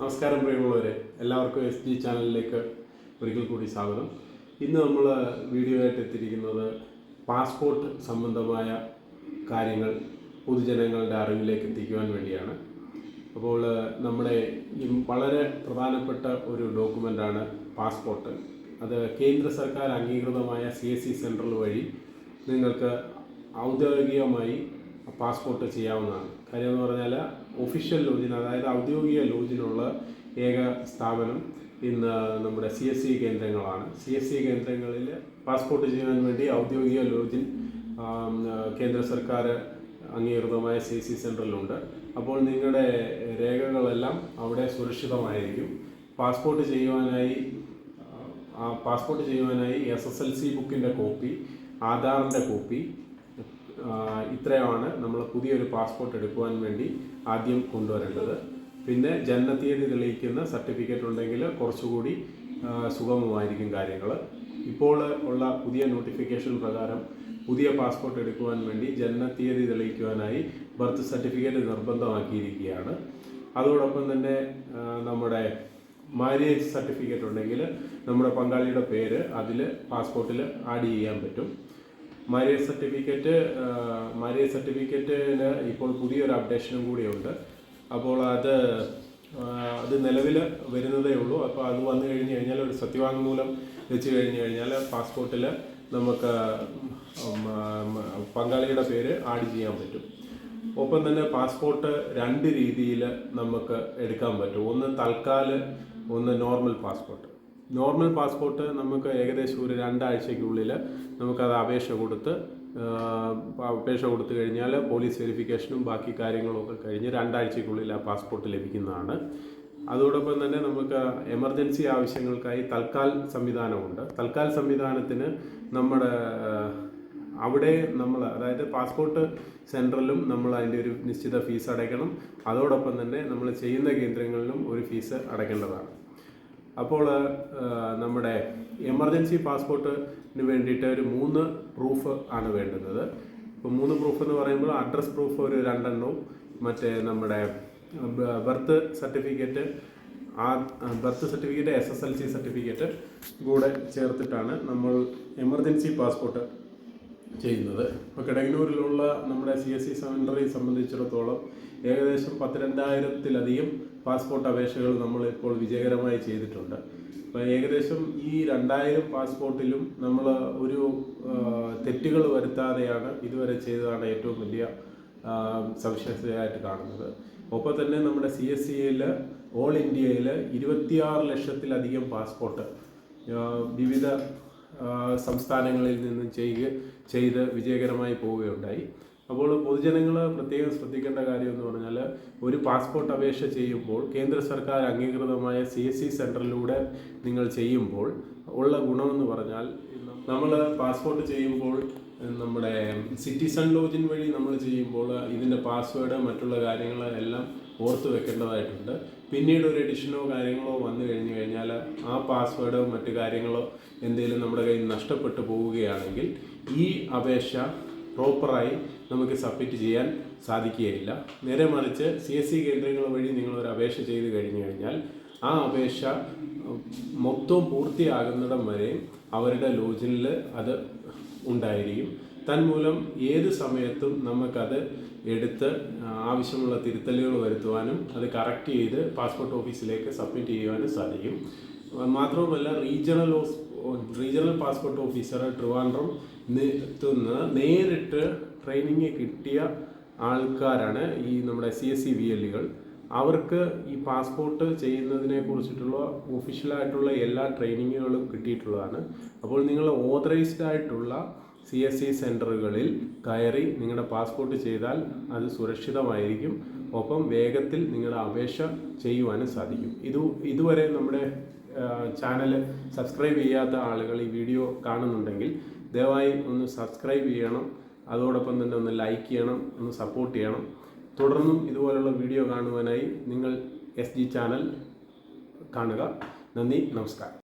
നമസ്കാരം പ്രിയമുള്ളവരെ എല്ലാവർക്കും എസ് ജി ചാനലിലേക്ക് ഒരിക്കൽ കൂടി സ്വാഗതം. ഇന്ന് നമ്മൾ വീഡിയോ ആയിട്ട് എത്തിയിരിക്കുന്നത് പാസ്പോർട്ട് സംബന്ധമായ കാര്യങ്ങൾ പൊതുജനങ്ങളുടെ അറിവിലേക്ക് എത്തിക്കുവാൻ വേണ്ടിയാണ്. അപ്പോൾ നമ്മുടെ വളരെ പ്രധാനപ്പെട്ട ഒരു ഡോക്യുമെന്റാണ് പാസ്പോർട്ട്. അത് കേന്ദ്ര സർക്കാർ അംഗീകൃതമായ സി എസ് സി സെൻട്രൽ വഴി നിങ്ങൾക്ക് ഔദ്യോഗികമായി പാസ്പോർട്ട് ചെയ്യാവുന്നതാണ്. കാര്യം എന്ന് പറഞ്ഞാൽ ഒഫീഷ്യൽ ലോജിന് അതായത് ഔദ്യോഗിക ലോജിനുള്ള ഏക സ്ഥാപനം ഇന്ന് നമ്മുടെ സി എസ് സി കേന്ദ്രങ്ങളാണ്. സി എസ് സി കേന്ദ്രങ്ങളിൽ പാസ്പോർട്ട് ചെയ്യാൻ വേണ്ടി ഔദ്യോഗിക ലോജിൻ കേന്ദ്ര സർക്കാർ അംഗീകൃതമായ സി സി സെന്ററിലുണ്ട് അപ്പോൾ നിങ്ങളുടെ രേഖകളെല്ലാം അവിടെ സുരക്ഷിതമായിരിക്കും. പാസ്പോർട്ട് ചെയ്യുവാനായി പാസ്പോർട്ട് ചെയ്യുവാനായി എസ് എസ് എൽ സി ബുക്കിന്റെ കോപ്പി ആധാറിന്റെ കോപ്പി ഇത്രയുമാണ് നമ്മൾ പുതിയൊരു പാസ്പോർട്ട് എടുക്കുവാൻ വേണ്ടി ആദ്യം കൊണ്ടുവരേണ്ടത്. പിന്നെ ജനനത്തീയതി തെളിയിക്കുന്ന സർട്ടിഫിക്കറ്റ് ഉണ്ടെങ്കിൽ കുറച്ചുകൂടി സുഗമമായിരിക്കും കാര്യങ്ങൾ ഇപ്പോൾ ഉള്ള പുതിയ നോട്ടിഫിക്കേഷൻ പ്രകാരം പുതിയ പാസ്പോർട്ട് എടുക്കുവാൻ വേണ്ടി ജനനത്തീയതി തെളിയിക്കുവാനായി ബർത്ത് സർട്ടിഫിക്കറ്റ് നിർബന്ധമാക്കിയിരിക്കുകയാണ്. അതോടൊപ്പം തന്നെ നമ്മുടെ മാരേജ് സർട്ടിഫിക്കറ്റ് ഉണ്ടെങ്കിൽ നമ്മുടെ പങ്കാളിയുടെ പേര് അതിൽ പാസ്പോർട്ടിൽ ആഡ് ചെയ്യാൻ പറ്റും. മാരേജ് സർട്ടിഫിക്കറ്റ് മാരേജ് സർട്ടിഫിക്കറ്റിന് ഇപ്പോൾ പുതിയൊരു അപ്ഡേഷനും കൂടിയുണ്ട്. അപ്പോൾ അത് അത് നിലവിൽ വരുന്നതേ ഉള്ളൂ. അപ്പോൾ അത് വന്നു കഴിഞ്ഞ് കഴിഞ്ഞാൽ ഒരു സത്യവാങ്മൂലം വെച്ച് കഴിഞ്ഞ് കഴിഞ്ഞാൽ പാസ്പോർട്ടിൽ നമുക്ക് പങ്കാളിയുടെ പേര് ആഡ് ചെയ്യാൻ പറ്റും. ഒപ്പം തന്നെ പാസ്പോർട്ട് രണ്ട് രീതിയിൽ നമുക്ക് എടുക്കാൻ പറ്റും. ഒന്ന് തൽക്കാൽ ഒന്ന് നോർമൽ പാസ്പോർട്ട്. നോർമൽ പാസ്പോർട്ട് നമുക്ക് ഏകദേശം ഒരു രണ്ടാഴ്ചയ്ക്കുള്ളിൽ നമുക്കത് അപേക്ഷ കൊടുത്ത് അപേക്ഷ കൊടുത്തു കഴിഞ്ഞാൽ പോലീസ് വെരിഫിക്കേഷനും ബാക്കി കാര്യങ്ങളും ഒക്കെ കഴിഞ്ഞ് രണ്ടാഴ്ചയ്ക്കുള്ളിൽ ആ പാസ്പോർട്ട് ലഭിക്കുന്നതാണ്. അതോടൊപ്പം തന്നെ നമുക്ക് എമർജൻസി ആവശ്യങ്ങൾക്കായി തൽക്കാൽ സംവിധാനമുണ്ട്. തൽക്കാൽ സംവിധാനത്തിന് നമ്മുടെ അവിടെ നമ്മൾ അതായത് പാസ്പോർട്ട് സെന്ററിലും നമ്മൾ അതിന്റെ ഒരു നിശ്ചിത ഫീസ് അടയ്ക്കണം. അതോടൊപ്പം തന്നെ നമ്മൾ ചെയ്യുന്ന കേന്ദ്രങ്ങളിലും ഒരു ഫീസ് അടയ്ക്കേണ്ടതാണ്. അപ്പോൾ നമ്മുടെ എമർജൻസി പാസ്പോർട്ടിന് വേണ്ടിയിട്ട് ഒരു മൂന്ന് പ്രൂഫ് ആണ് വേണ്ടുന്നത്. ഇപ്പോൾ മൂന്ന് പ്രൂഫ് എന്ന് പറയുമ്പോൾ അഡ്രസ് പ്രൂഫ് ഒരു രണ്ടെണ്ണവും മറ്റേ നമ്മുടെ ബർത്ത് സർട്ടിഫിക്കറ്റ് ആ birth certificate S S L C certificate കൂടെ ചേർത്തിട്ടാണ് നമ്മൾ എമർജൻസി പാസ്പോർട്ട് ചെയ്യുന്നത്. ഇപ്പോൾ കിടങ്ങൂരിലുള്ള നമ്മുടെ സി എസ് സി സെന്ററിനെ സംബന്ധിച്ചിടത്തോളം ഏകദേശം പത്തിരണ്ടായിരത്തിലധികം പാസ്പോർട്ട് അപേക്ഷകൾ നമ്മൾ ഇപ്പോൾ വിജയകരമായി ചെയ്തിട്ടുണ്ട്. അപ്പോൾ ഏകദേശം ഈ രണ്ടായിരം പാസ്പോർട്ടിലും നമ്മൾ ഒരു തെറ്റുകൾ വരുത്താതെയാണ് ഇതുവരെ ചെയ്തതാണ് ഏറ്റവും വലിയ സവിശേഷതയായിട്ട് കാണുന്നത്. ഒപ്പം തന്നെ നമ്മുടെ സി എസ് സിയിൽ ഓൾ ഇന്ത്യയിൽ ഇരുപത്തിയാറ് ലക്ഷത്തിലധികം പാസ്പോർട്ട് വിവിധ സംസ്ഥാനങ്ങളിൽ നിന്നും ചെയ്യുക ചെയ്ത് വിജയകരമായി പോവുകയുണ്ടായി. അപ്പോൾ പൊതുജനങ്ങൾ പ്രത്യേകം ശ്രദ്ധിക്കേണ്ട കാര്യം എന്ന് പറഞ്ഞാൽ ഒരു പാസ്പോർട്ട് അപേക്ഷ ചെയ്യുമ്പോൾ കേന്ദ്ര സർക്കാർ അംഗീകൃതമായ സി എസ് സി സെന്ററിലൂടെ നിങ്ങൾ ചെയ്യുമ്പോൾ ഉള്ള ഗുണമെന്ന് പറഞ്ഞാൽ നമ്മൾ പാസ്പോർട്ട് ചെയ്യുമ്പോൾ നമ്മുടെ സിറ്റിസൺ ലോജിൻ വഴി നമ്മൾ ചെയ്യുമ്പോൾ ഇതിന്റെ പാസ്വേഡ് മറ്റുള്ള കാര്യങ്ങൾ എല്ലാം ഓർത്ത് വെക്കേണ്ടതായിട്ടുണ്ട്. പിന്നീട് ഒരു എഡിഷനോ കാര്യങ്ങളോ വന്നു കഴിഞ്ഞു കഴിഞ്ഞാൽ ആ പാസ്വേഡോ മറ്റു കാര്യങ്ങളോ എന്തെങ്കിലും നമ്മുടെ കയ്യിൽ നഷ്ടപ്പെട്ടു പോവുകയാണെങ്കിൽ ഈ അപേക്ഷ പ്രോപ്പറായി നമുക്ക് സബ്മിറ്റ് ചെയ്യാൻ സാധിക്കുകയില്ല. നേരെ മറിച്ച് സി എസ് സി കേന്ദ്രങ്ങൾ വഴി നിങ്ങളൊരു അപേക്ഷ ചെയ്ത് കഴിഞ്ഞു കഴിഞ്ഞാൽ ആ അപേക്ഷ മൊത്തം പൂർത്തിയാകുന്നിടം വരെ അവരുടെ ലോജിനിൽ അത് ഉണ്ടായിരിക്കും. തന്മൂലം ഏത് സമയത്തും നമുക്കത് എടുത്ത് ആവശ്യമുള്ള തിരുത്തലുകൾ വരുത്തുവാനും അത് കറക്റ്റ് ചെയ്ത് പാസ്പോർട്ട് ഓഫീസിലേക്ക് സബ്മിറ്റ് ചെയ്യുവാനും സാധിക്കും. മാത്രവുമല്ല regional regional passport officer Trivandrum എത്തുന്ന നേരിട്ട് ട്രെയിനിങ് കിട്ടിയ ആൾക്കാരാണ് ഈ നമ്മുടെ സി എസ് സി വി എല്ലുകൾ അവർക്ക് ഈ പാസ്പോർട്ട് ചെയ്യുന്നതിനെ കുറിച്ചിട്ടുള്ള ഒഫീഷ്യലായിട്ടുള്ള എല്ലാ ട്രെയിനിങ്ങുകളും കിട്ടിയിട്ടുള്ളതാണ്. അപ്പോൾ നിങ്ങൾ ഓതറൈസ്ഡ് ആയിട്ടുള്ള സി എസ് സി സെന്ററുകളിൽ കയറി നിങ്ങളുടെ പാസ്പോർട്ട് ചെയ്താൽ അത് സുരക്ഷിതമായിരിക്കും. ഒപ്പം വേഗത്തിൽ നിങ്ങളുടെ അപേക്ഷ ചെയ്യുവാനും സാധിക്കും. ഇത് ഇതുവരെ നമ്മുടെ ചാനൽ സബ്സ്ക്രൈബ് ചെയ്യാത്ത ആളുകൾ ഈ വീഡിയോ കാണുന്നുണ്ടെങ്കിൽ ദയവായി ഒന്ന് സബ്സ്ക്രൈബ് ചെയ്യണം. അതോടൊപ്പം തന്നെ ഒന്ന് ലൈക്ക് ചെയ്യണം ഒന്ന് സപ്പോർട്ട് ചെയ്യണം. തുടർന്നും ഇതുപോലുള്ള വീഡിയോ കാണുവാനായി നിങ്ങൾ എസ് ജി ചാനൽ കാണുക. നന്ദി നമസ്കാരം.